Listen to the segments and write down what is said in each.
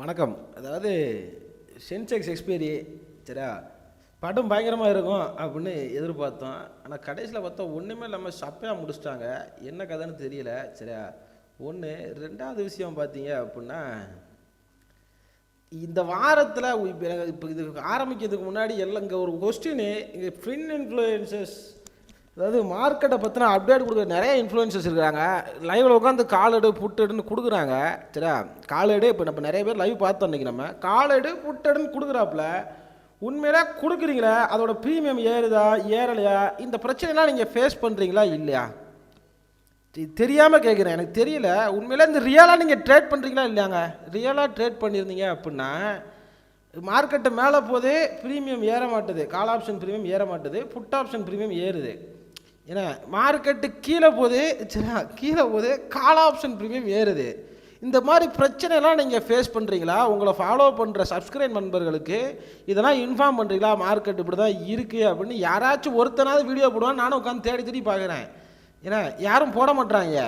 வணக்கம். அதாவது Sensex expiry சரியா? படம் பயங்கரமாக இருக்கும் அப்படின்னு எதிர்பார்த்தோம். ஆனால் கடைசியில் பார்த்தா ஒன்றுமே இல்லாமல் சப்பையாக முடிச்சிட்டாங்க. என்ன கதைன்னு தெரியல சரியா? ஒன்று ரெண்டாவது விஷயம் பார்த்தீங்க அப்படின்னா இந்த வாரத்தில் இப்போ இப்போ இது ஆரம்பிக்கிறதுக்கு முன்னாடி எல்லாம் இங்கே ஒரு கொஸ்டின் இங்கே ஃபின் இன்ஃப்ளூயன்சஸ் அதாவது மார்க்கெட்டை பற்றின அப்டேட் கொடுக்குற நிறைய இன்ஃப்ளூயன்சஸ் இருக்காங்க. லைவில் உட்காந்து காலெடு புட்டெடுன்னு கொடுக்குறாங்க. சரியா? காலெடு இப்போ நம்ம நிறைய பேர் லைவ் பார்த்தோம் இன்றைக்கி நம்ம. காலெடு புட்டெடுன்னு கொடுக்குறாப்புல. உண்மையிலே கொடுக்குறீங்களா அதோட ப்ரீமியம் ஏறுதா ஏறலையா? இந்த பிரச்சனைலாம் நீங்கள் ஃபேஸ் பண்ணுறீங்களா இல்லையா? தெரியாமல் கேட்குறேன் எனக்கு தெரியல. உண்மையிலே இந்த ரியலாக நீங்கள் ட்ரேட் பண்ணுறீங்களா இல்லையாங்க? ரியலாக ட்ரேட் பண்ணியிருந்தீங்க அப்படின்னா மார்க்கெட்டு மேலே போகுது ப்ரீமியம் ஏற மாட்டுது. கால் ஆப்ஷன் ப்ரீமியம் ஏற மாட்டுது. புட் ஆப்ஷன் ப்ரீமியம் ஏறுது. ஏன்னா மார்க்கெட்டு கீழே போகுது சரியா கீழே போகுது கால் ஆப்ஷன் ப்ரீமியம் ஏறுது. இந்த மாதிரி பிரச்சனைலாம் நீங்கள் ஃபேஸ் பண்ணுறீங்களா உங்களை ஃபாலோ பண்ணுற சப்ஸ்கிரைப் நண்பர்களுக்கு இதெல்லாம் இன்ஃபார்ம் பண்ணுறீங்களா மார்க்கெட் இப்படி தான் இருக்குது அப்படின்னு யாராச்சும் ஒருத்தனாவது வீடியோ போடுவான் நானும் உட்காந்து தேடி தேடி பார்க்குறேன். ஏன்னா யாரும் போட மாட்றாங்க.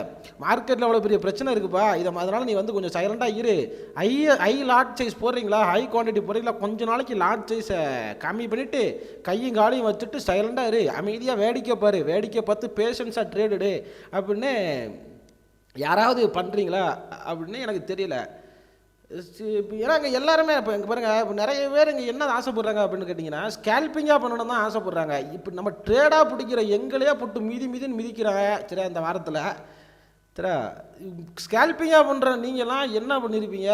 மார்க்கெட்டில் அவ்வளோ பெரிய பிரச்சனை இருக்குப்பா. இதை அதனால் நீ வந்து கொஞ்சம் சைலண்டாக இரு. ஹை ஹை லாட் சைஸ் போடுறீங்களா? ஹை குவான்டிட்டி போடுறீங்களா? கொஞ்ச நாளைக்கு லாட் சைஸை கம்மி பண்ணிவிட்டு கையும் காலையும் வச்சுட்டு சைலண்டாக இரு. அமைதியாக வேடிக்கை பாரு. வேடிக்கை பார்த்து பேஷன்ஸாக ட்ரேடுடு அப்படின்னு யாராவது பண்ணுறீங்களா அப்படின்னு எனக்கு தெரியல. ஏன்னா அங்கே எல்லாருமே இப்போ இங்கே பாருங்கள் இப்போ நிறைய பேர் இங்கே என்ன ஆசைப்படுறாங்க அப்படின்னு கேட்டிங்கன்னா ஸ்கேல்பிங்காக பண்ணணும் தான் ஆசைப்படுறாங்க. இப்போ நம்ம ட்ரேடாக பிடிக்கிற எங்களையே போட்டு மீதி மீதின்னு மிதிக்கிறாங்க. சரியா இந்த வாரத்தில் சரியா ஸ்கேல்பிங்காக பண்ணுற நீங்களாம் என்ன பண்ணியிருப்பீங்க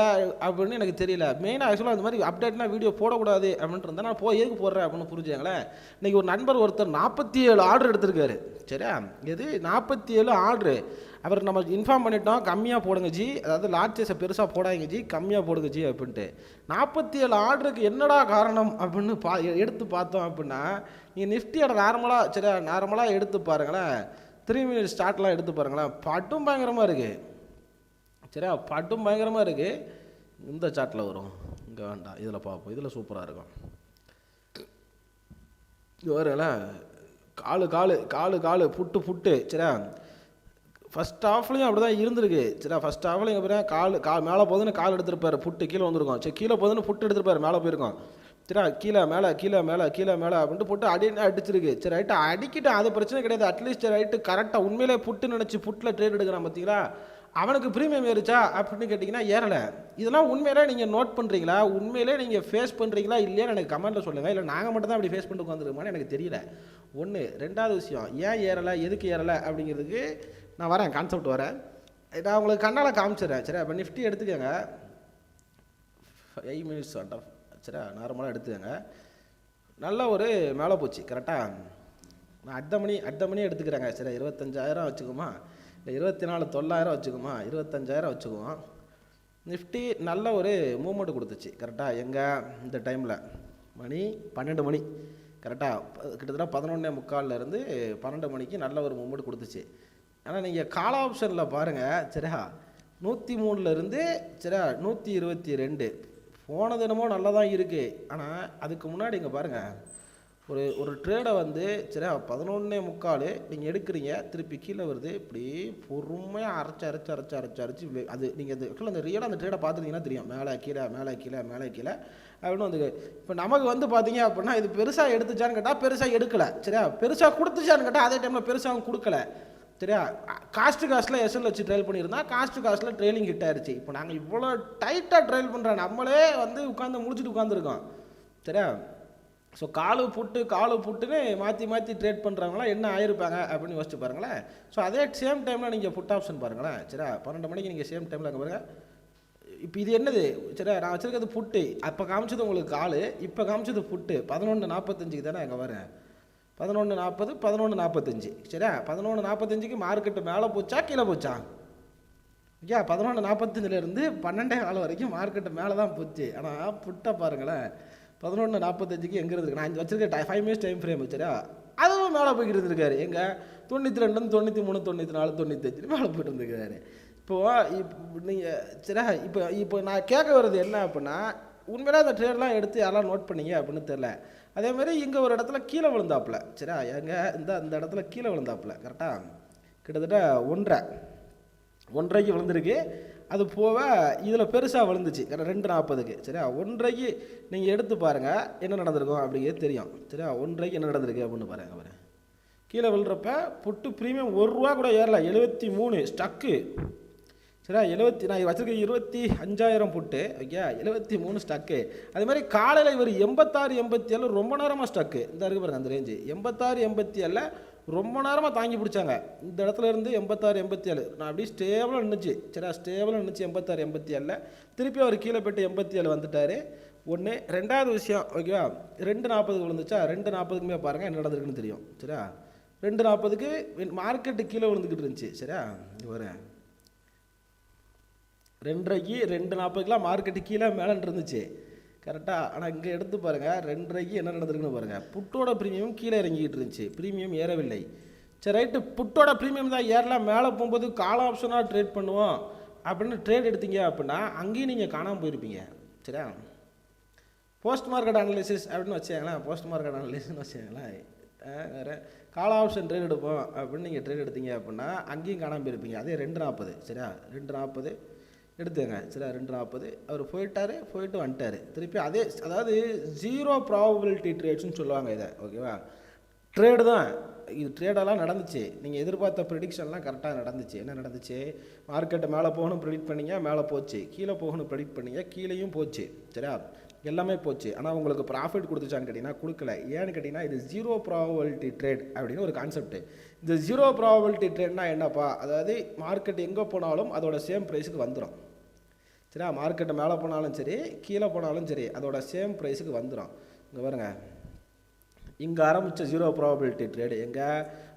அப்படின்னு எனக்கு தெரியல. மெயினாக ஆக்சுவலாக இந்த மாதிரி அப்டேட்லாம் வீடியோ போடக்கூடாது அப்படின்ட்டு இருந்தால் நான் போய் எதுக்கு போடுறேன் அப்படின்னு புரிஞ்சுங்களேன் இன்றைக்கி ஒரு நண்பர் ஒருத்தர் நாற்பத்தி ஏழு ஆர்டர் எடுத்திருக்காரு. சரியா? எது? நாற்பத்தி ஏழு ஆர்டரு அவர் நம்ம இன்ஃபார்ம் பண்ணிட்டோம் கம்மியாக போடுங்க ஜி. அதாவது லார்ஜஸை பெருசாக போடாதீங்க ஜி கம்மியாக போடுங்க ஜி அப்படின்ட்டு. நாற்பத்தி ஏழு ஆர்டருக்கு என்னடா காரணம் அப்படின்னு பா எடுத்து பார்த்தோம் அப்படின்னா நீங்கள் நிஃப்டியோட நார்மலாக சரியா? நார்மலாக எடுத்து பாருங்களேன். த்ரீ மினிட் ஸ்டார்ட்லாம் எடுத்து பாருங்களேன். பாட்டும் பயங்கரமாக இருக்குது சரியா? பாட்டும் பயங்கரமாக இருக்குது இந்த சாட்டில் வரும். இங்கே வேண்டாம். இதில் பார்ப்போம். இதில் சூப்பராக இருக்கும். இது வரல காலு காலு காலு காலு புட்டு புட்டு. சரியா? ஃபஸ்ட் ஹாஃப்லையும் அப்படி தான் இருந்திருக்கு. சரியா? ஃபஸ்ட் ஹாஃப்லையும் இங்கே கால் கா மேலே போகுதுன்னு கால் எடுத்துருப்பார். புட்டு கீழே வந்திருக்கும். சரி கீழே போதுன்னு புட்டு எடுத்துருப்பார். மேலே போயிருக்கோம். சரியா கீழே மேலே கீழே மேலே கீழே மேலே அப்படின்ட்டு போட்டு அடி அடிச்சிருக்கு. சரி ரைட்டு அடிக்கிட்டு அது பிரச்சனை கிடையாது. அட்லீஸ்ட் ரைட்டு கரெக்டாக உண்மையிலே புட்டு நினச்சி புட்டில் ட்ரேட் எடுக்கிறான் பார்த்தீங்களா அவனுக்கு ப்ரீமியம் ஏறுச்சா அப்படின்னு கேட்டிங்கன்னா ஏறலை. இதெல்லாம் உண்மையிலே நீங்கள் நோட் பண்ணுறீங்களா உண்மையிலே நீங்கள் ஃபேஸ் பண்ணுறீங்களா இல்லையான்னு எனக்கு கமெண்ட்டில் சொல்லுங்கள் இல்லை நாங்கள் மட்டும் தான் அப்படி ஃபேஸ் பண்ணிட்டு உட்காந்துருக்கோமான்னு எனக்கு தெரியல. ஒன்று ரெண்டாவது விஷயம் ஏன் ஏறலை? எதுக்கு ஏறலை? அப்படிங்கிறதுக்கு நான் வரேன் கான்செப்ட் வரேன் நான் உங்களுக்கு கண்ணால் காமிச்சிடுறேன். சரி அப்போ நிஃப்டி எடுத்துக்கோங்க. ஃபைவ் மினிட்ஸ் ஆட் ஆஃப் சரியா நார்மலாக எடுத்துக்கோங்க. நல்ல ஒரு மேலே போச்சு கரெக்டாக நான் அடுத்த மணி அடுத்த மணி எடுத்துக்கிறேங்க. சரி இருபத்தஞ்சாயிரம் வச்சுக்குமா? இல்லை இருபத்தி நாலு தொள்ளாயிரம் வச்சுக்குமா? இருபத்தஞ்சாயிரம் வச்சுக்குவோம். நிஃப்டி நல்ல ஒரு மூமெண்ட் கொடுத்துச்சு கரெக்டாக எங்கே? இந்த டைமில் மணி பன்னெண்டு மணி கரெக்டாக கிட்டத்தட்ட பதினொன்னே முக்கால்ல இருந்து பன்னெண்டு மணிக்கு நல்ல ஒரு மூமெண்ட் கொடுத்துச்சு. ஆனால் நீங்கள் கால ஆப்ஷனில் பாருங்கள் சரியா? நூற்றி மூணுலேருந்து சரியா? நூற்றி இருபத்தி ரெண்டு. போன என்னமோ நல்லா தான் இருக்குது ஆனால் அதுக்கு முன்னாடி இங்கே பாருங்கள் ஒரு ஒரு ட்ரேடை வந்து சரியா பதினொன்னே முக்கால் நீங்கள் எடுக்கிறீங்க திருப்பி கீழே வருது இப்படி பொறுமையாக அரைச்சி அரைச்சி அரைச்சி அரைச்சி அரைச்சி அது நீங்கள் அது ஆக்சுவலாக அந்த ரியலாக அந்த ட்ரேடை பார்த்துருந்தீங்கன்னா தெரியும். மேலே கீழே மேலே கீழே மேலே கீழே அப்படின்னு வந்து இப்போ நமக்கு வந்து பார்த்தீங்க அப்படின்னா இது பெருசாக எடுத்துச்சான்னு கேட்டால் பெருசாக எடுக்கலை. சரியா? பெருசாக கொடுத்துச்சான்னு கேட்டால் அதே டைமில் பெருசாகவும் கொடுக்கல. சரியா காஸ்ட் காஸ்ட்டில் எஸ்எல் வச்சு ட்ரையல் பண்ணியிருந்தா காஸ்ட் காஸ்ட்டில் ட்ரெயிலிங் ஹிட் ஆயிடுச்சு இப்போ நாங்கள் இவ்வளோ டைட்டாக ட்ரையல் பண்ணுறோம் நம்மளே வந்து உட்காந்து முடிச்சுட்டு உட்காந்துருக்கோம் சரியா ஸோ காலு புட்டு காலு புட்டுன்னு மாற்றி மாற்றி ட்ரேட் பண்ணுறவங்களாம் என்ன ஆயிருப்பாங்க அப்படின்னு யோசிச்சு பாருங்களேன். ஸோ அதே சேம் டைமில் நீங்கள் புட் ஆப்ஷன் பாருங்களேன். சரியா பன்னெண்டு மணிக்கு நீங்கள் சேம் டைமில் அங்கே பாருங்கள் இப்போ இது என்னது? சரியா நான் வச்சுருக்கிறது புட்டு. அப்போ காமிச்சது உங்களுக்கு காலு இப்போ காமிச்சது புட்டு. பதினொன்று நாற்பத்தஞ்சுக்கு தானே அங்கே வரேன் பதினொன்று நாற்பது பதினொன்று நாற்பத்தஞ்சு சரியா? பதினொன்று நாற்பத்தஞ்சுக்கு மார்க்கெட்டு மேலே போச்சா கீழே போச்சா? ஓகே பதினொன்று நாற்பத்தஞ்சிலேருந்து பன்னெண்டே காலம் வரைக்கும் மார்க்கெட்டு மேலே தான் போச்சு. ஆனால் புட்டை பாருங்களேன். பதினொன்று நாற்பத்தஞ்சுக்கு எங்கே இருக்கு? நான் வச்சிருக்க ஃபைவ் மினிட்ஸ் டைம் ஃப்ரேம் சரியா? அதுவும் மேலே போய்கிட்டு இருந்திருக்காரு எங்கள் தொண்ணூற்றி ரெண்டு தொண்ணூற்றி மூணு தொண்ணூற்றி நாலு தொண்ணூத்தஞ்சு மேலே போயிட்டு இருந்திருக்காரு இப்போது இப்போ நீங்கள் சரியா? இப்போ இப்போ நான் கேட்க வர்றது என்ன அப்படின்னா உண்மையிலே அந்த ட்ரேட்லாம் எடுத்து யாரெல்லாம் நோட் பண்ணீங்க அப்படின்னு தெரில அதே மாதிரி இங்கே ஒரு இடத்துல கீழே விழுந்தாப்புல. சரியா? எங்க? இந்த இந்த இடத்துல கீழே விழுந்தாப்புல. கரெக்டாக கிட்டத்தட்ட ஒன்றரை. ஒன்றரைக்கு விழுந்திருக்கு. அது போக இதில் பெருசாக விழுந்துச்சு. கரெக்டாக ரெண்டு நாற்பதுக்கு சரியா? ஒன்றரைக்கு நீங்கள் எடுத்து பாருங்கள் என்ன நடந்திருக்கும் அப்படிங்கிறது தெரியும். சரியா? ஒன்றரைக்கு என்ன நடந்திருக்கு அப்படின்னு பாருங்கள் பாருங்கள் கீழே விழுறப்ப புட்டு ப்ரீமியம் ஒரு ரூபா கூட ஏறல. எழுபத்தி மூணு. ஸ்டக்கு சரியா? எழுபத்தி நான் வச்சிருக்க இருபத்தி அஞ்சாயிரம் புட்டு ஓகே எழுபத்தி மூணு ஸ்டக்கு அதே மாதிரி காலையில் இவர் எண்பத்தாறு எண்பத்தி ஏழு ரொம்ப நேரமாக ஸ்டக்கு இந்த இருக்கு பாருங்கள் அந்த ரேஞ்சு எண்பத்தாறு எண்பத்தி ஏழில் ரொம்ப நேரமாக தாங்கி பிடிச்சாங்க. இந்த இடத்துல இருந்து எண்பத்தாறு எண்பத்தி ஏழு நான் அப்படியே ஸ்டேபிளாக நின்றுச்சு சரியா? ஸ்டேபிளாக நின்றுச்சு எண்பத்தாறு எண்பத்தி ஏழில் திருப்பி அவர் கீழே போயிட்டு எண்பத்தி ஏழு வந்துட்டார். ஒன்று ரெண்டாவது விஷயம் ஓகேவா ரெண்டு நாற்பதுக்கு விழுந்துச்சா? ரெண்டு நாற்பதுக்குமே பாருங்கள் என்ன நடந்திருக்குன்னு தெரியும். சரியா? ரெண்டு நாற்பதுக்கு மார்க்கெட்டு கீழே விழுந்துக்கிட்டு இருந்துச்சு. சரியா? வரேன் ரெண்டரைக்கு ரெண்டு நாற்பதுக்கெலாம் மார்க்கெட்டு கீழே மேலேன்னு இருந்துச்சு. கரெக்டாக ஆனால் இங்கே எடுத்து பாருங்கள் ரெண்டரைக்கு என்ன நடந்திருக்குன்னு பாருங்கள் புட்டோட ப்ரீமியம் கீழே இறங்கிக்கிட்டு இருந்துச்சு. ப்ரீமியம் ஏறவில்லை. சரி ரைட்டு புட்டோட ப்ரீமியம் தான் ஏறலாம் மேலே போகும்போது கால ஆப்ஷனாக ட்ரேட் பண்ணுவோம் அப்படின்னு ட்ரேட் எடுத்தீங்க அப்படின்னா அங்கேயும் நீங்கள் காணாமல் போயிருப்பீங்க. சரியா? போஸ்ட் மார்க்கெட் அனாலிசிஸ் அப்படின்னு வச்சுங்களேன் போஸ்ட் மார்க்கெட் அனாலிசிஸ்னு வச்சுங்களேன் வேறு. கால ஆப்ஷன் ட்ரேட் எடுப்போம் அப்படின்னு நீங்கள் ட்ரேட் எடுத்தீங்க அப்படின்னா அங்கேயும் காணாமல் போயிருப்பீங்க. அதே ரெண்டு நாற்பது. சரியா? ரெண்டு நாற்பது. எடுத்துங்க சரியா ரெண்டு நாற்பது அவர் போயிட்டார் போயிட்டு வந்துட்டார். திருப்பி அதே அதாவது ஜீரோ ப்ராபபிலிட்டி ட்ரேட்ஸ்னு சொல்லுவாங்க இதை. ஓகேவா ட்ரேடு தான். இது ட்ரேடெல்லாம் நடந்துச்சு. நீங்கள் எதிர்பார்த்த ப்ரெடிக்ஷன்லாம் கரெக்டாக நடந்துச்சு. என்ன நடந்துச்சு? மார்க்கெட்டை மேலே போகணும் ப்ரெடிக்ட் பண்ணீங்க மேலே போச்சு. கீழே போகணும் ப்ரெடிக்ட் பண்ணீங்க கீழேயும் போச்சு. சரியா? எல்லாமே போச்சு. ஆனால் உங்களுக்கு ப்ராஃபிட் கொடுத்துச்சான்னு கேட்டிங்கன்னா கொடுக்கல. ஏன்னு கேட்டிங்கன்னா இது ஜீரோ ப்ராபபிலிட்டி ட்ரேட் அப்படின்னு ஒரு கான்செப்ட் இந்த ஜீரோ ப்ராபபிலிட்டி ட்ரேட்னா என்னப்பா? அதாவது மார்க்கெட் எங்கே போனாலும் அதோட சேம் ப்ரைஸுக்கு வந்துடும் சரியா மார்க்கெட்டு மேலே போனாலும் சரி கீழே போனாலும் சரி அதோட சேம் ப்ரைஸுக்கு வந்துடும் இங்கே பாருங்க. இங்கே ஆரம்பித்த ஜீரோ ப்ராபபிலிட்டி ட்ரேடு எங்கே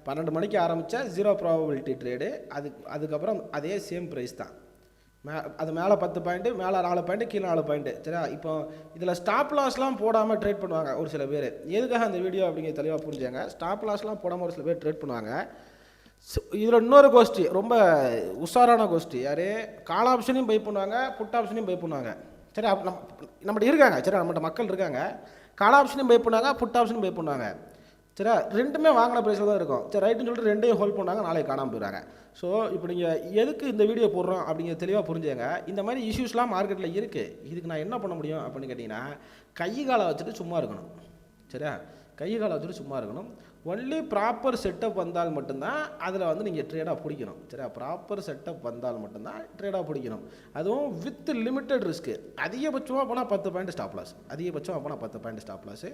பன்னெண்டு மணிக்கு ஆரம்பித்த ஜீரோ ப்ராபபிலிட்டி ட்ரேடு அது அதுக்கப்புறம் அதே சேம் ப்ரைஸ் தான். மே அது மேலே பத்து பாயிண்ட்டு மேலே நாலு பாயிண்ட்டு கீழே நாலு பாயிண்ட்டு சரியா? இப்போ இதில் ஸ்டாப் லாஸ்லாம் போடாமல் ட்ரேட் பண்ணுவாங்க ஒரு சில பேர். எதுக்காக அந்த வீடியோ அப்படிங்கிற தெளிவாக புரிஞ்சாங்க ஸ்டாப் லாஸ்லாம் போடாமல் ஒரு சில பேர் ட்ரேட் பண்ணுவாங்க. இதில் இன்னொரு கோஷ்டி ரொம்ப உஷாரான கோஷ்டி. யார்? கால் ஆப்ஷனையும் பை பண்ணுவாங்க புட் ஆப்ஷனையும் பை பண்ணுவாங்க. சரி நம்ம நம்மகிட்ட இருக்காங்க. சரி நம்மகிட்ட மக்கள் இருக்காங்க. கால் ஆப்ஷனையும் பை பண்ணுவாங்க புட் ஆப்ஷனும் பை பண்ணுவாங்க. சரியா ரெண்டுமே வாங்கின ப்ரைஸில் தான் இருக்கும். சரி ரைட்டுன்னு சொல்லிட்டு ரெண்டையும் ஹோல்ட் பண்ணாங்க நாளைக்கு காணாமல் போயிடுறாங்க ஸோ இப்போ நீங்கள் எதுக்கு இந்த வீடியோ போடுறோம் அப்படிங்கிற தெளிவாக புரிஞ்சுங்க இந்த மாதிரி இஷ்யூஸ்லாம் மார்க்கெட்டில் இருக்குது இதுக்கு நான் என்ன பண்ண முடியும் அப்படின்னு கேட்டிங்கன்னா கை காலை வச்சுட்டு சும்மா இருக்கணும். சரியா? கை கால் வச்சுட்டு சும்மா இருக்கணும். ஒன்லி ப்ராப்பர் செட்டப் வந்தால் மட்டும்தான் அதில் வந்து நீங்கள் ட்ரேடாக பிடிக்கணும். சரியா? ப்ராப்பர் செட்டப் வந்தால் மட்டும்தான் ட்ரேடாக பிடிக்கணும். அதுவும் வித் லிமிட்டட் ரிஸ்க்கு அதிகபட்சமாக போனால் பத்து பாயிண்ட் ஸ்டாப் லாஸ் அதிகபட்சமாக போனால் பத்து point stop loss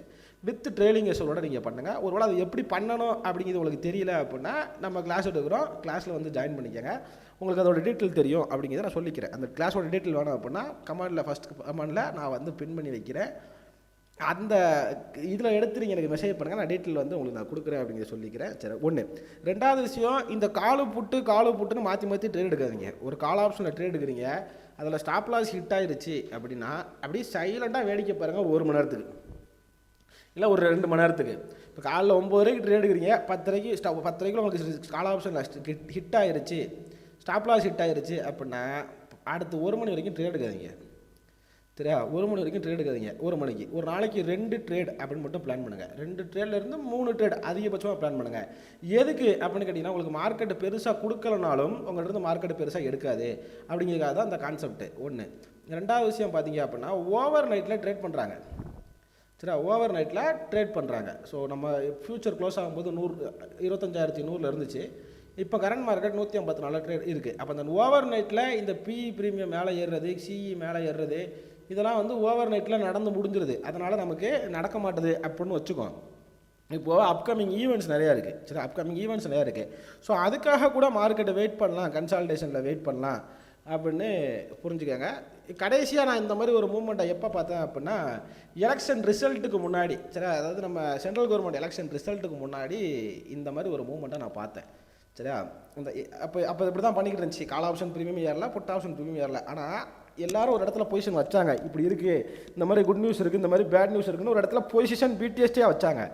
with trailing எஸ்ஸோட நீங்கள் பண்ணுங்கள் ஒருவேளை அது எப்படி பண்ணணும் அப்படிங்கிறது உங்களுக்கு தெரியல அப்படின்னா நம்ம கிளாஸ் எடுக்கிறோம் கிளாஸில் வந்து ஜாயின் பண்ணிக்கங்க. உங்களுக்கு அதோட டீட்டெயில் தெரியும் அப்படிங்கிறத நான் சொல்லிக்கிறேன். அந்த கிளாஸோட டீட்டெயில் வேணும் அப்படின்னா கமெண்டில் ஃபஸ்ட் கமெண்டில் நான் வந்து பின் பண்ணி வைக்கிறேன். அந்த இதில் எடுத்துருங்க எனக்கு மெசேஜ் பண்ணுங்கள் நான் டீட்டெயில் வந்து உங்களுக்கு நான் கொடுக்குறேன் அப்படிங்கிற சொல்லிக்கிறேன். சரி ஒன்று ரெண்டாவது விஷயம் இந்த காலு புட்டு காலு புட்டுன்னு மாற்றி மாற்றி ட்ரேட் எடுக்காதீங்க. ஒரு கால் ஆப்ஷனில் ட்ரேட் எடுக்கிறீங்க. அதில் ஸ்டாப் லாஸ் ஹிட் ஆயிடுச்சு அப்படின்னா அப்படியே சைலண்ட்டாக வேடிக்கை பாருங்கள் ஒரு மணி நேரத்துக்கு. இல்லை ஒரு ரெண்டு மணி நேரத்துக்கு. இப்போ காலைல ஒம்பது வரைக்கும் ட்ரேட் எடுக்கிறீங்க. பத்தரைக்கு ஸ்டா பத்தரைக்குள்ள உங்களுக்கு கால் ஆப்ஷன் ஹிட் ஆயிடுச்சு ஸ்டாப் லாஸ் ஹிட் ஆயிடுச்சு அப்படின்னா அடுத்து ஒரு மணி வரைக்கும் ட்ரேட் எடுக்காதீங்க. சரியா? ஒரு மணி வரைக்கும் ட்ரேட் எடுக்காதீங்க. ஒரு மணிக்கு. ஒரு நாளைக்கு ரெண்டு ட்ரேட் அப்படின்னு மட்டும் பிளான் பண்ணுங்கள் ரெண்டு ட்ரேட்லேருந்து மூணு ட்ரேட் அதிகபட்சமாக பிளான் பண்ணுங்கள் எதுக்கு அப்படின்னு கேட்டிங்கன்னா உங்களுக்கு மார்க்கெட் பெருசாக கொடுக்கலனாலும் உங்கள்கிட்ட இருந்து மார்க்கெட் பெருசாக எடுக்காது. அப்படிங்கிறதுக்காக தான் அந்த கான்செப்ட்டு ஒன்று ரெண்டாவது விஷயம் பார்த்தீங்க அப்படின்னா ஓவர் நைட்டில் ட்ரேட் பண்ணுறாங்க சரியா? ஓவர் நைட்டில் ட்ரேட் பண்ணுறாங்க ஸோ நம்ம ஃப்யூச்சர் க்ளோஸ் ஆகும்போது நூறு இருபத்தஞ்சாயிரத்தி நூறில் இருந்துச்சு. இப்போ கரண்ட் மார்க்கெட் நூற்றி ஐம்பத்தி நாலு ட்ரேட் இருக்குது அப்போ அந்த ஓவர் நைட்டில் இந்த பிஇ ப்ரீமியம் மேலே ஏறுறது சிஇ மேலே ஏறுறது இதெல்லாம் வந்து ஓவர் நைட்டில் நடந்து முடிஞ்சிருது. அதனால் நமக்கு நடக்க மாட்டுது அப்படின்னு வச்சுக்கோம் இப்போது அப்கமிங் ஈவெண்ட்ஸ் நிறையா இருக்குது சரி அப்கமிங் ஈவெண்ட்ஸ் நிறையா இருக்குது ஸோ அதுக்காக கூட மார்க்கெட்டை வெயிட் பண்ணலாம் கன்சால்டேஷனில் வெயிட் பண்ணலாம் அப்படின்னு புரிஞ்சுக்கோங்க. கடைசியாக நான் இந்த மாதிரி ஒரு மூமெண்ட்டை எப்போ பார்த்தேன் அப்படின்னா எலெக்ஷன் ரிசல்ட்டுக்கு முன்னாடி சரி அதாவது நம்ம சென்ட்ரல் கவர்மெண்ட் எலெக்ஷன் ரிசல்ட்டுக்கு முன்னாடி இந்த மாதிரி ஒரு மூமெண்ட்டை நான் பார்த்தேன். சரியா? இந்த அப்போ அப்போ இப்படி தான் பண்ணிக்கிட்டு இருந்துச்சு. கால் ஆப்ஷன் ப்ரீமியம் ஏறல புட் ஆப்ஷன் ப்ரீமியம் ஏறல ஆனால் எல்லாரும் ஒரு இடத்துல பொசிஷன் வச்சாங்க. இப்படி இருக்குது இந்த மாதிரி குட் நியூஸ் இருக்குது இந்த மாதிரி பேட் நியூஸ் இருக்குன்னு ஒரு இடத்துல பொசிஷன் பிடிஎஸ்டியாக வச்சாங்க.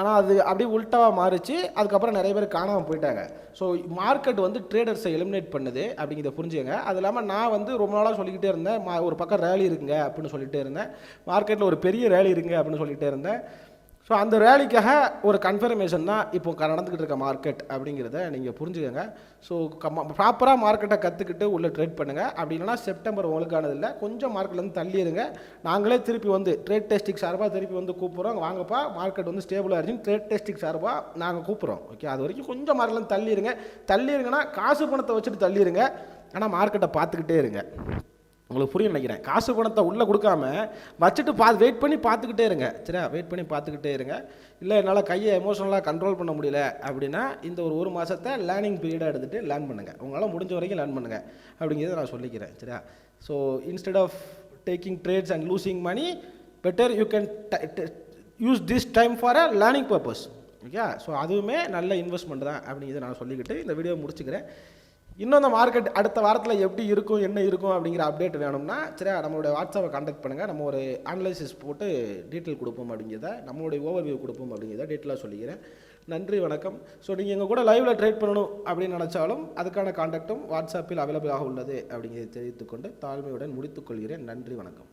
ஆனால் அது அப்படியே உல்ட்டாவாக மாறிச்சு. அதுக்கப்புறம் நிறைய பேர் காணாமல் போயிட்டாங்க. ஸோ மார்க்கெட் வந்து ட்ரேடர்ஸை எலிமினேட் பண்ணுது அப்படிங்கிறத புரிஞ்சுங்க அது இல்லாமல் நான் வந்து ரொம்ப நாளாக சொல்லிக்கிட்டே இருந்தேன். மா ஒரு பக்கம் ரேலி இருக்குங்க அப்படின்னு சொல்லிகிட்டே இருந்தேன். மார்க்கெட்டில் ஒரு பெரிய ரேலி இருக்குங்க அப்படின்னு சொல்லிகிட்டே இருந்தேன். ஸோ அந்த ரேலிக்காக ஒரு கன்ஃபர்மேஷன் தான் இப்போ நடந்துக்கிட்டு இருக்க மார்க்கெட் அப்படிங்கிறத நீங்கள் புரிஞ்சுக்கோங்க. ஸோ ப்ராப்பராக மார்க்கெட்டை கற்றுக்கிட்டு உள்ளே ட்ரேட் பண்ணுங்கள் அப்படி இல்லைனா செப்டம்பர் உங்களுக்கானது இல்லை. கொஞ்சம் மார்க்கெட்லேருந்து தள்ளிடுங்க. நாங்களே திருப்பி வந்து ட்ரேட் டெஸ்டிக் சார்பாக திருப்பி வந்து கூப்பிட்றோம். வாங்கப்பா மார்க்கெட் வந்து ஸ்டேபிளாக இருந்துச்சு ட்ரேட் டெஸ்டிக் சார்பாக நாங்கள் கூப்பிட்றோம். ஓகே அது வரைக்கும் கொஞ்சம் மார்க்கெட்லேருந்து தள்ளிடுங்க. தள்ளிடுங்கன்னா காசு பணத்தை வச்சுட்டு தள்ளிடுங்க. ஆனால் மார்க்கெட்டை பார்த்துக்கிட்டே இருங்க. உங்களுக்கு புரியும் நினைக்கிறேன். காசு பணத்தை உள்ளே கொடுக்காம வச்சுட்டு பா வெயிட் பண்ணி பார்த்துக்கிட்டே இருங்க. சரியா? வெயிட் பண்ணி பார்த்துக்கிட்டே இருங்க. இல்லை என்னால் கையை எமோஷனலாக கண்ட்ரோல் பண்ண முடியல அப்படின்னா இந்த ஒரு ஒரு மாதத்தை லேர்னிங் பீரியடாக எடுத்துகிட்டு லேர்ன் பண்ணுங்கள் உங்களால் முடிஞ்ச வரைக்கும் லேர்ன் பண்ணுங்கள் அப்படிங்கிறத நான் சொல்லிக்கிறேன். சரியா? So instead of taking trades and losing money better you can use this time for a learning purpose okay so அதுவுமே நல்ல இன்வெஸ்ட்மெண்ட் தான் அப்படிங்கிறத நான் சொல்லிக்கிட்டு இந்த வீடியோ முடிச்சுக்கிறேன். இன்னும் அந்த மார்க்கெட் அடுத்த வாரத்தில் எப்படி இருக்கும் என்ன இருக்கும் அப்படிங்கிற அப்டேட் வேணும்னா சரியா நம்மளுடைய வாட்ஸ்அப்பை காண்டாக்ட் பண்ணுங்கள் நம்ம ஒரு அனலைசிஸ் போட்டு டீட்டெயில் கொடுப்போம் அப்படிங்கிறத நம்மளுடைய ஓவர்வியூ கொடுப்போம் அப்படிங்கிறத டீட்டெயிலாக சொல்லிக்கிறேன். நன்றி வணக்கம். ஸோ நீங்கள் எங்கள் கூட லைவில் ட்ரேட் பண்ணணும் அப்படின்னு நினச்சாலும் அதுக்கான காண்டாக்டும் வாட்ஸ்அப்பில் அவைலபிளாக உள்ளது அப்படிங்கிறத தெரிவித்துக்கொண்டு தாழ்மையுடன் முடித்துக்கொள்கிறேன் நன்றி வணக்கம்.